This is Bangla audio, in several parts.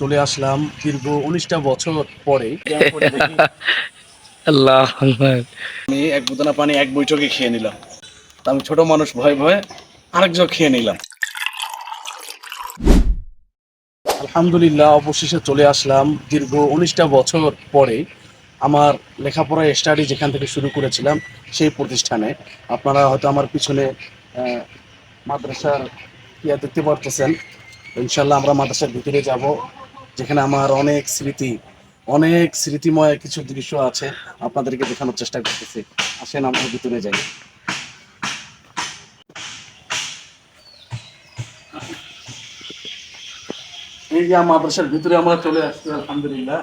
চলে আসলাম দীর্ঘ উনিশটা বছর পরে। আল্লাহ আমি এক বোতনা পানি এক বৈঠকে খেয়ে নিলাম। আমি ছোট মানুষ ভয়ে ভয়ে আরেক জগ খেয়ে নিলাম। আলহামদুলিল্লাহ অবশেষে চলে আসলাম দীর্ঘ উনিশটা বছর পরে। আমার লেখাপড়া স্টাডি যেখান থেকে শুরু করেছিলাম সেই প্রতিষ্ঠানে। আপনারা হয়তো আমার পিছনে আহ, মাদ্রাসার ইয়া দেখতে পারতেছেন। ইনশাল্লাহ আমরা মাদ্রাসার ভিতরে যাব। যেখানে আমার অনেক স্মৃতি, অনেক স্মৃতিময় কিছু দৃশ্য আছে আপনাদেরকে দেখানোর চেষ্টা করতেছি। আসেন, আমরা ভিতরে যাই। এই যে মাদ্রাসার ভিতরে আমরা চলে আসছি, আলহামদুলিল্লাহ।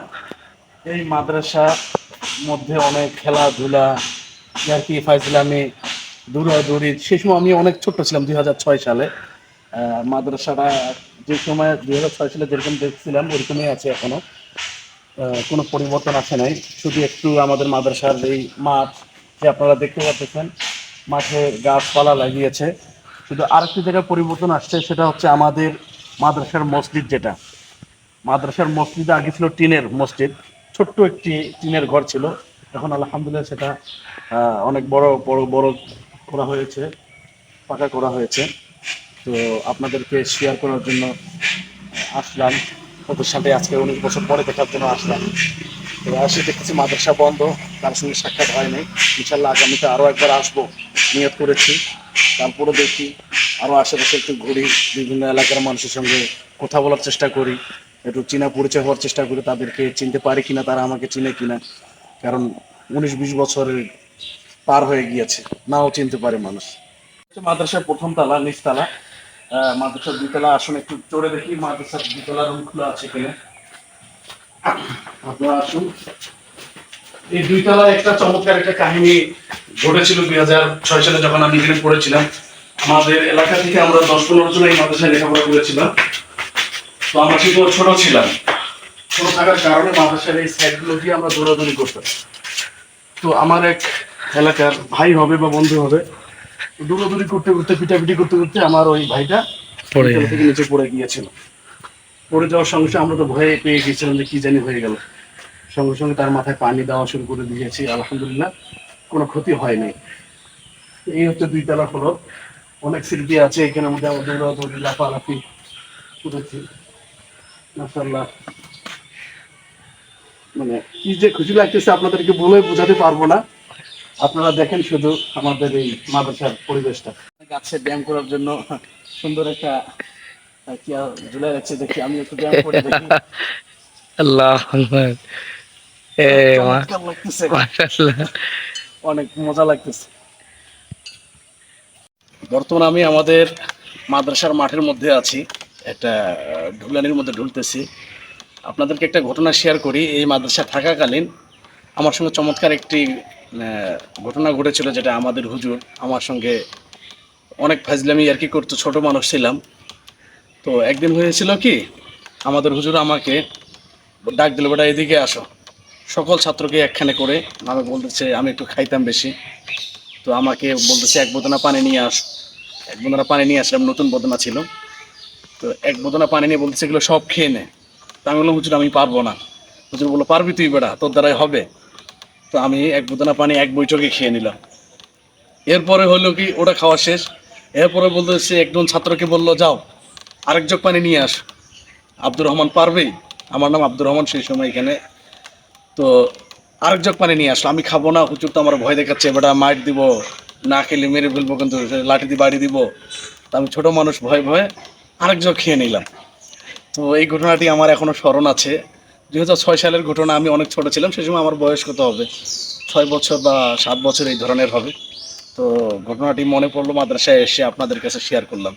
এই মাদ্রাসা মধ্যে অনেক খেলাধুলা, ইয়ার্কি ফাইজলামি, দৌড়াদৌড়ি সেই সময় আমি অনেক ছোট্ট ছিলাম, দুই হাজার ছয় সালে। মাদ্রাসাটা যে সময় দুই হাজার ছয় সালে যেরকম দেখছিলাম, ওরকমই আছে এখনও। কোনো পরিবর্তন আসে নাই। শুধু একটু আমাদের মাদ্রাসার এই মাঠ যে আপনারা দেখতে পাচ্ছেন, মাঠে গাছপালা লাগিয়েছে। শুধু আরেকটি জায়গায় পরিবর্তন আসছে, সেটা হচ্ছে আমাদের মাদ্রাসার মসজিদ যেটা। মাদ্রাসার মসজিদ আগে ছিল টিনের মসজিদ, ছোট্ট একটি টিনের ঘর ছিল। এখন আলহামদুলিল্লাহ সেটা অনেক বড় বড় বড় করা হয়েছে, পাকা করা হয়েছে। তো আপনাদেরকে শেয়ার করার জন্য আসলাম। ওদের সাথে আজকে উনিশ বছর পরে দেখার জন্য আসলাম। তো আসে, দেখতেছি মাদ্রাসা বন্ধ, তার সঙ্গে সাক্ষাৎ হয় নাই। ইনশাল্লাহ আগামীতে আরও একবার আসব, নিয়ত করেছি। তারপরে দেখি, আরও আশেপাশে একটু ঘুরি, বিভিন্ন এলাকার মানুষের সঙ্গে কথা বলার চেষ্টা করি, একটু চীনা পরিচয় হওয়ার চেষ্টা করি, তাদেরকে চিনতে পারি কিনা, তারা আমাকে চিনে কিনা। কারণ উনিশ বিশ বছরের পার হয়ে গিয়েছে, নাও চিনতে পারে মানুষ। মাদ্রাসার প্রথম তালা নিচতলা মাদ্রাসার দুতলা আসুন একটু চড়ে দেখি, মাদ্রাসার দুতলা রুম খোলা আছে কিনা। আপনারা আসুন। এই দুই তলায় একটা চমৎকার একটা কাহিনী ঘটেছিল দুই হাজার ছয় সালে যখন আমি এখানে পড়েছিলাম। আমাদের এলাকা থেকে আমরা দশ পনেরো জন এই মাদ্রাসায় লেখাপড়া করেছিলাম। তো আমরা শুধু ছোট ছিলাম। ছোট থাকার কারণে মাদ্রাসার এই সাইডগুলো দিয়ে আমরা দৌড়াদৌড়ি করতাম। তো আমার এক এলাকার ভাই হবে বা বন্ধু হবে দৌড়াদৌড়ি করতে করতে পিটাপিটি করতে করতে আমার ওই ভাইটা পড়ে থেকে নিচে পড়ে গিয়েছিল। পড়ে যাওয়ার সঙ্গে সঙ্গে আমরা তো ভয়ে পেয়ে গিয়েছিলাম যে কি জানি হয়ে গেল। সঙ্গে সঙ্গে তার মাথায় পানি দেওয়া শুরু করে দিয়েছি আলহামদুলিল্লাহ কোনো ক্ষতি হয়নি। এই হচ্ছে দুই তলা হলো। অনেক স্মৃতি আছে এখানের মধ্যে আমাদের দৌড়াদৌড়ি লাফালাফি করেছি। মাসাল্লাহ মানে কি যে খুশি লাগতেছে আপনাদেরকে বলে বোঝাতে পারব না। আপনারা দেখেন শুধু আমাদের এই মাদ্রাসার পরিবেশটা। গাছে ব্যায়াম করার জন্য সুন্দর একটা কি ঝুলে রাখছে দেখি আমি একটু ব্যায়াম করে দেখি। আল্লাহ। অনেক মজা লাগতেছে। বর্তমানে আমি আমাদের মাদ্রাসার মাঠের মধ্যে আছি একটা ঢুলানির মধ্যে ঢুলতেছি। আপনাদেরকে একটা ঘটনা শেয়ার করি এই মাদ্রাসা থাকাকালীন আমার সঙ্গে চমৎকার একটি ঘটনা ঘটেছিল যেটা আমাদের হুজুর আমার সঙ্গে অনেক ফাজলামি আর কি করতো, ছোট মানুষ ছিলাম। তো একদিন হয়েছিল কি, আমাদের হুজুর আমাকে ডাক দিল, বেটা, এদিকে আসো। সকল ছাত্রকে একখানে করে আমি বলতেছে, আমি একটু খাইতাম বেশি। তো আমাকে বলতেছে, এক বোতনা পানি নিয়ে আস। এক বোতনা পানি নিয়ে আসলাম, নতুন বোতনা ছিল। তো এক বোতনা পানি নিয়ে বলতেছে, এগুলো সব খেয়ে নে। তো আমি বললাম, হুজুর, আমি পারব না। হুজুর বলল, পারবি তুই, বেটা? তোর দ্বারাই হবে। তো আমি এক বোতনা পানি, এক বৈঠকে খেয়ে নিলাম। এরপরে হলো কি, ওটা খাওয়া শেষ। এরপরে বলতেছে একজন ছাত্রকে বলল, যাও, আরেক জগ পানি নিয়ে আস। আব্দুর রহমান পারবেই আমার নাম আব্দুর রহমান, সেই সময় এখানে। তো আরেক জগ পানি নিয়ে আসলো। আমি খাব না, হুজুর তো আমার ভয় দেখাচ্ছে, বেটা মাইট দিব, না খেলে মেরে ফেলব, কিন্তু লাঠি দিয়ে বাড়ি দিব। তো আমি ছোট মানুষ, ভয়ে ভয়ে আরেক জগ খেয়ে নিলাম। তো এই ঘটনাটি আমার এখনও স্মরণ আছে। দুই হাজার ছয় সালের ঘটনা, আমি অনেক ছোট ছিলাম, সেই সময় আমার বয়স কত হবে? ছয় বছর বা সাত বছর এই ধরনের হবে। তো ঘটনাটি মনে পড়ল, মাদ্রাসায় এসে আপনাদের কাছে শেয়ার করলাম।